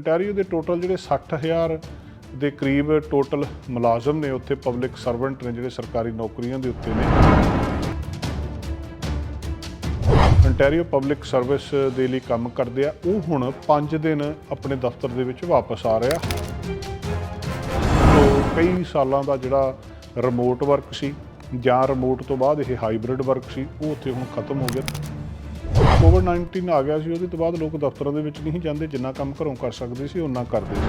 ontario ਦੇ total ਜਿਹੜੇ 60000 ਦੇ ਕਰੀਬ ਟੋਟਲ ਮੁਲਾਜ਼ਮ ਨੇ ਉੱਥੇ ਪਬਲਿਕ ਸਰਵੈਂਟ ਨੇ ਜਿਹੜੇ ਸਰਕਾਰੀ ਨੌਕਰੀਆਂ ਦੇ ਉੱਤੇ ਨੇ। Ontario ਪਬਲਿਕ ਸਰਵਿਸ ਦੇ ਲਈ ਕੰਮ ਕਰਦੇ ਆ, ਉਹ ਹੁਣ 5 ਦਿਨ ਆਪਣੇ ਦਫ਼ਤਰ ਦੇ ਵਿੱਚ ਵਾਪਸ ਆ ਰਿਹਾ। ਤੋਂ ਕਈ ਸਾਲਾਂ ਦਾ ਜਿਹੜਾ ਰਿਮੋਟ ਵਰਕ ਸੀ ਜਾਂ ਰਿਮੋਟ ਤੋਂ ਬਾਅਦ ਇਹ ਹਾਈਬ੍ਰਿਡ ਵਰਕ ਸੀ, ਉਹ ਉੱਥੇ ਹੁਣ ਖਤਮ ਹੋ ਗਿਆ। ਕੋਵਿਡ 19 ਆ ਗਿਆ ਸੀ, ਉਹਦੇ ਤੋਂ ਬਾਅਦ ਲੋਕ ਦਫ਼ਤਰਾਂ ਦੇ ਵਿੱਚ ਨਹੀਂ ਜਾਂਦੇ, ਜਿੰਨਾ ਕੰਮ ਘਰੋਂ ਕਰ ਸਕਦੇ ਸੀ ਉਹਨਾਂ ਕਰਦੇ ਸੀ।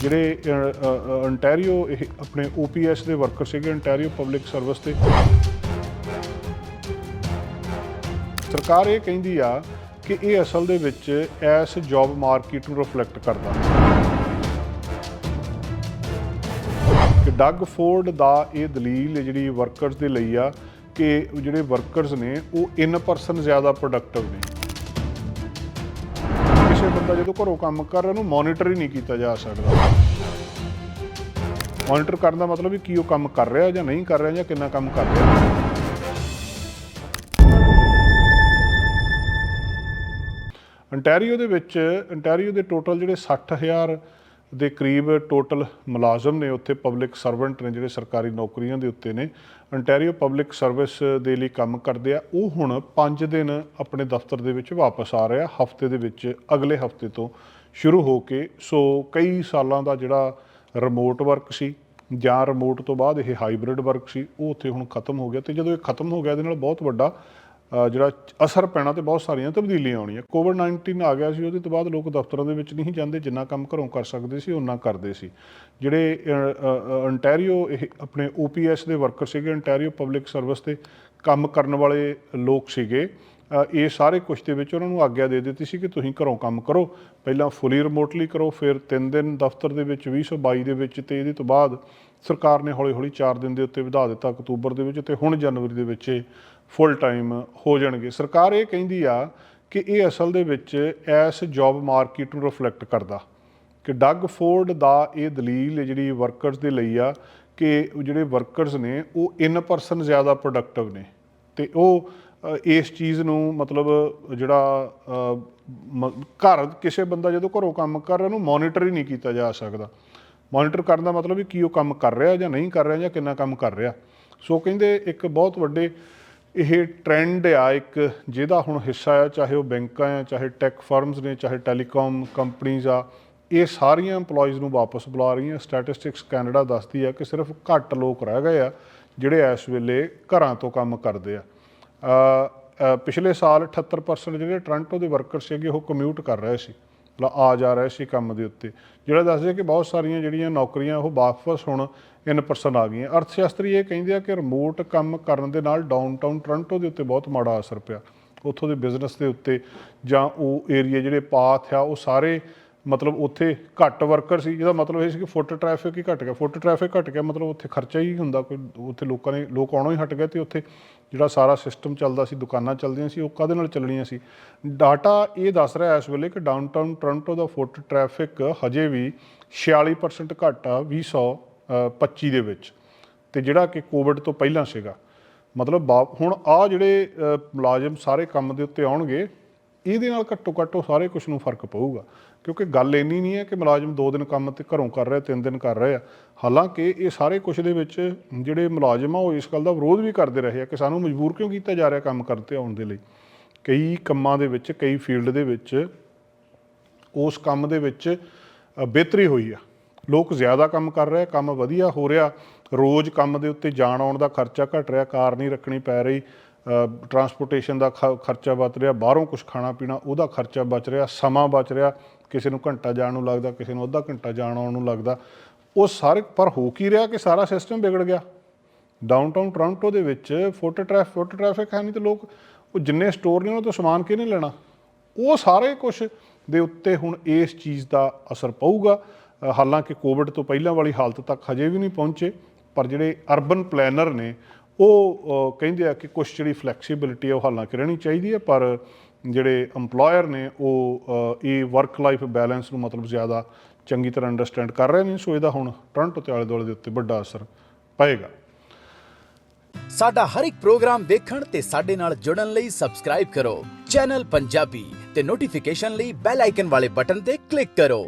ਜਿਹੜੇ ontario, ਇਹ ਆਪਣੇ OPS ਦੇ ਵਰਕਰ ਸੀਗੇ, ontario ਪਬਲਿਕ ਸਰਵਿਸ ਤੇ ਸਰਕਾਰ ਇਹ ਕਹਿੰਦੀ ਆ ਕਿ ਇਹ ਅਸਲ ਦੇ ਵਿੱਚ ਐਸ ਜੌਬ ਮਾਰਕੀਟ ਨੂੰ ਰਿਫਲੈਕਟ ਕਰਦਾ। ਕਿ ਡੱਗ ਫੋਰਡ ਦਾ ਇਹ ਦਲੀਲ ਜਿਹੜੀ ਵਰਕਰਸ ਦੇ ਲਈ ਆ ਕਿ ਜਿਹੜੇ ਵਰਕਰਸ ਨੇ, ਉਹ ਇਨ ਪਰਸਨ ਜ਼ਿਆਦਾ ਪ੍ਰੋਡਕਟਿਵ ਨੇ। ਕਿਸੇ ਬੰਦਾ ਜਦੋਂ ਘਰੋਂ ਕੰਮ ਕਰ ਰਿਹਾ, ਉਹਨੂੰ ਮੋਨੀਟਰ ਹੀ ਨਹੀਂ ਕੀਤਾ ਜਾ ਸਕਦਾ। ਮੋਨੀਟਰ ਕਰਨ ਦਾ ਮਤਲਬ ਵੀ ਕੀ ਉਹ ਕੰਮ ਕਰ ਰਿਹਾ ਜਾਂ ਨਹੀਂ ਕਰ ਰਿਹਾ ਜਾਂ ਕਿੰਨਾ ਕੰਮ ਕਰ ਰਿਹਾ। Ontario ਦੇ ਵਿੱਚ, ontario ਦੇ ਟੋਟਲ ਜਿਹੜੇ 60000 ਦੇ ਕਰੀਬ ਟੋਟਲ ਮੁਲਾਜ਼ਮ ਨੇ ਉੱਥੇ ਪਬਲਿਕ ਸਰਵੈਂਟ ਨੇ ਜਿਹੜੇ ਸਰਕਾਰੀ ਨੌਕਰੀਆਂ ਦੇ ਉੱਤੇ ਨੇ। ਅੰਟੈਰੀਓ ਪਬਲਿਕ ਸਰਵਿਸ ਦੇ ਲਈ ਕੰਮ ਕਰਦੇ ਆ। ਉਹ ਹੁਣ 5 ਦਿਨ ਆਪਣੇ ਦਫ਼ਤਰ ਦੇ ਵਿੱਚ ਵਾਪਸ ਆ ਰਿਹਾ। ਹਫ਼ਤੇ ਦੇ ਵਿੱਚ, ਅਗਲੇ ਹਫ਼ਤੇ ਤੋਂ ਸ਼ੁਰੂ ਹੋ ਕੇ। ਸੋ ਕਈ ਸਾਲਾਂ ਦਾ ਜਿਹੜਾ ਰਿਮੋਟ ਵਰਕ ਸੀ ਜਾਂ ਰਿਮੋਟ ਤੋਂ ਬਾਅਦ ਇਹ ਹਾਈਬ੍ਰਿਡ ਵਰਕ ਸੀ, ਉਹ ਉੱਥੇ ਹੁਣ ਖਤਮ ਹੋ ਗਿਆ। ਤੇ ਜਦੋਂ ਇਹ ਖਤਮ ਹੋ ਗਿਆ, ਇਹਦੇ ਨਾਲ ਬਹੁਤ ਵੱਡਾ ਜਿਹੜਾ ਅਸਰ ਪੈਣਾ ਤੇ ਬਹੁਤ ਸਾਰੀਆਂ ਤਬਦੀਲੀਆਂ ਆਉਣੀਆਂ। ਕੋਵਿਡ 19 ਆ ਗਿਆ ਸੀ, ਉਹਦੇ ਤੋਂ ਬਾਅਦ ਲੋਕ ਦਫ਼ਤਰਾਂ ਦੇ ਵਿੱਚ ਨਹੀਂ ਜਾਂਦੇ, ਜਿੰਨਾ ਕੰਮ ਘਰੋਂ ਕਰ ਸਕਦੇ ਸੀ ਉਹਨਾਂ ਕਰਦੇ ਸੀ। ਜਿਹੜੇ ਅੰਟੈਰੀਓ ਇਹ ਆਪਣੇ OPS ਦੇ ਵਰਕਰ ਸੀਗੇ ਅੰਟੈਰੀਓ ਪਬਲਿਕ ਸਰਵਿਸ ਤੇ ਕੰਮ ਕਰਨ ਵਾਲੇ ਲੋਕ ਸੀਗੇ। ਇਹ ਸਾਰੇ ਕੁਝ ਦੇ ਵਿੱਚ ਉਹਨਾਂ ਨੂੰ ਆਗਿਆ ਦੇ ਦਿੱਤੀ ਸੀ ਕਿ ਤੁਸੀਂ ਘਰੋਂ ਕੰਮ ਕਰੋ। ਪਹਿਲਾਂ ਫੁੱਲੀ ਰਿਮੋਟਲੀ ਕਰੋ, ਫਿਰ 3 ਦਿਨ ਦਫ਼ਤਰ ਦੇ ਵਿੱਚ 2022 ਦੇ ਵਿੱਚ ਤੇ ਇਹਦੇ ਤੋਂ ਬਾਅਦ ਸਰਕਾਰ ਨੇ ਹੌਲੀ-ਹੌਲੀ 4 ਦਿਨ ਦੇ ਉੱਤੇ ਵਧਾ ਦਿੱਤਾ ਅਕਤੂਬਰ ਦੇ ਵਿੱਚ ਤੇ ਹੁਣ ਜਨਵਰੀ ਦੇ ਵਿੱਚ ਫੁੱਲ ਟਾਈਮ ਹੋ ਜਾਣਗੇ। ਸਰਕਾਰ ਇਹ ਕਹਿੰਦੀ ਆ ਕਿ ਇਹ ਅਸਲ ਦੇ ਵਿੱਚ ਐਸ ਜੌਬ ਮਾਰਕੀਟ ਨੂੰ ਰਿਫਲੈਕਟ ਕਰਦਾ ਕਿ ਡੱਗ ਫੋਰਡ ਦਾ ਇਹ ਦਲੀਲ ਜਿਹੜੀ ਵਰਕਰਸ ਦੇ ਲਈ ਆ ਕਿ ਜਿਹੜੇ ਵਰਕਰਸ ਨੇ ਉਹ ਇਨ ਪਰਸਨ ਜ਼ਿਆਦਾ ਪ੍ਰੋਡਕਟਿਵ ਨੇ ਤੇ ਉਹ ਇਸ ਚੀਜ਼ ਨੂੰ ਮਤਲਬ ਜਿਹੜਾ ਮ- ਘਰ ਕਿਸੇ ਬੰਦਾ ਜਦੋਂ ਘਰੋਂ ਕੰਮ ਕਰ ਰਿਹਾ ਉਹਨੂੰ ਮੋਨੀਟਰ ਹੀ ਨਹੀਂ ਕੀਤਾ ਜਾ ਸਕਦਾ। ਮੋਨੀਟਰ ਕਰਨ ਦਾ ਮਤਲਬ ਵੀ ਕੀ ਉਹ ਕੰਮ ਕਰ ਰਿਹਾ ਜਾਂ ਨਹੀਂ ਕਰ ਰਿਹਾ ਜਾਂ ਕਿੰਨਾ ਕੰਮ ਕਰ ਰਿਹਾ। ਸੋ ਕਹਿੰਦੇ ਇੱਕ ਬਹੁਤ ਵੱਡੇ ਇਹ ਟ੍ਰੈਂਡ ਆ ਇੱਕ ਜਿਹਦਾ ਹੁਣ ਹਿੱਸਾ ਆ, ਚਾਹੇ ਉਹ ਬੈਂਕਾਂ ਆ, ਚਾਹੇ ਟੈਕ ਫਰਮਸ ਨੇ, ਚਾਹੇ ਟੈਲੀਕਾਮ ਕੰਪਨੀਆਂ ਆ, ਇਹ ਸਾਰੀਆਂ EMPLOYEES ਨੂੰ ਵਾਪਸ ਬੁਲਾ ਰਹੀਆਂ। ਸਟੈਟਿਸਟਿਕਸ ਕੈਨੇਡਾ ਦੱਸਦੀ ਆ ਕਿ ਸਿਰਫ ਘੱਟ ਲੋਕ ਰਹਿ ਗਏ ਆ, ਜਿਹੜੇ ਇਸ ਵੇਲੇ ਘਰਾਂ ਤੋਂ ਕੰਮ ਕਰਦੇ ਆ। ਪਿਛਲੇ ਸਾਲ 78% ਜਿਹੜੇ ਟੋਰਾਂਟੋ ਦੇ ਵਰਕਰ ਸੀਗੇ, ਉਹ ਕਮਿਊਟ ਕਰ ਰਹੇ ਸੀ। ਆ ਜਾ ਰਿਹਾ ਸੀ ਕੰਮ ਦੇ ਉੱਤੇ। ਜਿਹੜਾ ਦੱਸਦੇ ਕਿ ਬਹੁਤ ਸਾਰੀਆਂ ਜਿਹੜੀਆਂ ਨੌਕਰੀਆਂ ਉਹ ਵਾਪਸ ਹੁਣ ਇਨ ਪਰਸਨ ਆ ਗਈਆਂ। ਅਰਥ ਸ਼ਾਸਤਰੀ ਇਹ ਕਹਿੰਦੇ ਆ ਕਿ ਰਿਮੋਟ ਕੰਮ ਕਰਨ ਦੇ ਨਾਲ ਡਾਊਨਟਾਊਨ ਟੋਰਾਂਟੋ ਦੇ ਉੱਤੇ ਬਹੁਤ ਮਾੜਾ ਅਸਰ ਪਿਆ। ਉੱਥੋਂ ਦੇ ਬਿਜ਼ਨਸ ਦੇ ਉੱਤੇ ਜਾਂ ਉਹ ਏਰੀਆ ਜਿਹੜੇ ਪਾਥ ਆ, ਉਹ ਸਾਰੇ ਮਤਲਬ ਉੱਥੇ ਘੱਟ ਵਰਕਰ ਸੀ ਜਿਹਦਾ ਮਤਲਬ ਇਹ ਸੀ ਕਿ ਫੁੱਟ ਟ੍ਰੈਫਿਕ ਹੀ ਘਟ ਗਿਆ। ਫੁੱਟ ਟ੍ਰੈਫਿਕ ਘਟ ਗਿਆ, ਮਤਲਬ ਉੱਥੇ ਖਰਚਾ ਹੀ ਹੁੰਦਾ, ਕੋਈ ਉੱਥੇ ਲੋਕਾਂ ਨੇ, ਲੋਕ ਆਉਣੋਂ ਹੀ ਹਟ ਗਏ ਤੇ ਉੱਥੇ ਜਿਹੜਾ ਸਾਰਾ ਸਿਸਟਮ ਚੱਲਦਾ ਸੀ, ਦੁਕਾਨਾਂ ਚੱਲਦੀਆਂ ਸੀ, ਉਹ ਕਾਹਦੇ ਨਾਲ ਚੱਲਣੀਆਂ ਸੀ? ਡਾਟਾ ਇਹ ਦੱਸ ਰਿਹਾ ਇਸ ਵੇਲੇ ਕਿ ਡਾਊਨਟਾਊਨ ਟੋਰਾਂਟੋ ਦਾ ਫੁੱਟ ਟ੍ਰੈਫਿਕ ਹਜੇ ਵੀ 46% ਘੱਟ ਆ 2025 ਦੇ ਵਿੱਚ। ਤੇ ਜਿਹੜਾ ਕਿ ਕੋਵਿਡ ਤੋਂ ਪਹਿਲਾਂ ਸੀਗਾ। ਮਤਲਬ ਬਾ- ਹੁਣ ਆ ਜਿਹੜੇ ਮੁਲਾਜ਼ਮ ਸਾਰੇ ਕੰਮ ਦੇ ਉੱਤੇ ਆਉਣਗੇ, ਇਹਦੇ ਨਾਲ ਘੱਟੋ ਘੱਟ ਉਹ ਸਾਰੇ ਕੁਝ ਨੂੰ ਫ਼ਰਕ ਪਊਗਾ। ਕਿਉਂਕਿ ਗੱਲ ਇੰਨੀ ਨਹੀਂ ਹੈ ਕਿ ਮੁਲਾਜ਼ਮ 2 ਦਿਨ ਕੰਮ ਤੇ ਘਰੋਂ ਕਰ ਰਿਹਾ 3 ਦਿਨ ਕਰ ਰਹੇ। ਆ ਹਾਲਾਂਕਿ ਇਹ ਸਾਰੇ ਕੁਝ ਦੇ ਵਿੱਚ ਜਿਹੜੇ ਮੁਲਾਜ਼ਮ ਆ ਉਹ ਇਸ ਗੱਲ ਦਾ ਵਿਰੋਧ ਵੀ ਕਰਦੇ ਰਹੇ ਆ ਕਿ ਸਾਨੂੰ ਮਜਬੂਰ ਕਿਉਂ ਕੀਤਾ ਜਾ ਰਿਹਾ ਕੰਮ ਕਰਨ ਤੇ ਆਉਣ ਦੇ ਲਈ। ਕਈ ਕੰਮਾਂ ਦੇ ਵਿੱਚ ਕਈ ਫੀਲਡ ਦੇ ਵਿੱਚ ਉਸ ਕੰਮ ਦੇ ਵਿੱਚ ਬਿਹਤਰੀ ਹੋਈ ਆ। ਲੋਕ ਜ਼ਿਆਦਾ ਕੰਮ ਕਰ ਰਹੇ ਆ, ਕੰਮ ਵਧੀਆ ਹੋ ਰਿਹਾ। ਰੋਜ਼ ਕੰਮ ਦੇ ਉੱਤੇ ਜਾਣ ਆਉਣ ਦਾ ਖਰਚਾ ਘਟ ਰਿਹਾ ਕਾਰ ਨਹੀਂ ਰੱਖਣੀ ਪੈ ਰਹੀ। ਟਰਾਂਸਪੋਰਟੇਸ਼ਨ ਦਾ ਖ- ਖਰਚਾ ਬਚ ਰਿਹਾ, ਬਾਹਰੋਂ ਕੁਝ ਖਾਣਾ ਪੀਣਾ, ਉਹਦਾ ਖਰਚਾ ਬਚ ਰਿਹਾ, ਸਮਾਂ ਬਚ ਰਿਹਾ, ਕਿਸੇ ਨੂੰ ਘੰਟਾ ਜਾਣ ਨੂੰ ਲੱਗਦਾ, ਕਿਸੇ ਨੂੰ ਅੱਧਾ ਘੰਟਾ ਜਾਣ ਆਉਣ ਨੂੰ ਲੱਗਦਾ। ਉਹ ਸਾਰੇ, ਪਰ ਹੋ ਕੀ ਰਿਹਾ ਕਿ ਸਾਰਾ ਸਿਸਟਮ ਵਿਗੜ ਗਿਆ? ਡਾਊਨਟਾਊਨ ਟੋਰਾਂਟੋ ਦੇ ਵਿੱਚ ਫੁੱਟ ਟ੍ਰੈਫਿਕ ਫੁੱਟ ਟ੍ਰੈਫਿਕ ਹੈ ਨਹੀਂ ਤੇ ਲੋਕ, ਉਹ ਜਿੰਨੇ ਸਟੋਰ ਨੇ ਉਹਨਾਂ ਤੋਂ ਸਮਾਨ ਕਿਹਨੇ ਲੈਣਾ? ਉਹ ਸਾਰੇ ਕੁਝ ਦੇ ਉੱਤੇ ਹੁਣ ਇਸ ਚੀਜ਼ ਦਾ ਅਸਰ ਪਊਗਾ। ਹਾਲਾਂਕਿ ਕੋਵਿਡ ਤੋਂ ਪਹਿਲਾਂ ਵਾਲੀ ਹਾਲਤ ਤੱਕ ਹਜੇ ਵੀ ਨਹੀਂ ਪਹੁੰਚੇ, ਪਰ ਜਿਹੜੇ ਅਰਬਨ ਪਲੈਨਰ ਨੇ ਉਹ ਕਹਿੰਦੇ ਆ ਕਿ ਕੁਝ ਜਿਹੜੀ ਫਲੈਕਸੀਬਿਲਿਟੀ ਹੈ ਉਹ ਹਾਲਾਂਕਿ ਰਹਿਣੀ ਚਾਹੀਦੀ ਹੈ ਪਰ ਜਿਹੜੇ EMPLOYER ਨੇ ਉਹ ਇਹ ਵਰਕ ਲਾਈਫ ਬੈਲੈਂਸ ਨੂੰ ਮਤਲਬ ਜ਼ਿਆਦਾ ਚੰਗੀ ਤਰ੍ਹਾਂ ਅੰਡਰਸਟੈਂਡ ਕਰ ਰਹੇ ਨੇ, ਸੋ ਇਹਦਾ ਹੁਣ ਟੋਰਾਂਟੋ ਤੇ ਆਲੇ ਦੁਆਲੇ ਦੇ ਉੱਤੇ ਵੱਡਾ ਅਸਰ ਪਏਗਾ। ਸਾਡਾ ਹਰ ਇੱਕ ਪ੍ਰੋਗਰਾਮ ਦੇਖਣ ਤੇ ਸਾਡੇ ਨਾਲ ਜੁੜਨ ਲਈ ਸਬਸਕ੍ਰਾਈਬ ਕਰੋ। ਚੈਨਲ ਪੰਜਾਬੀ ਤੇ ਨੋਟੀਫਿਕੇਸ਼ਨ ਲਈ ਬੈਲ ਆਈਕਨ ਵਾਲੇ ਬਟਨ ਤੇ ਕਲਿੱਕ ਕਰੋ।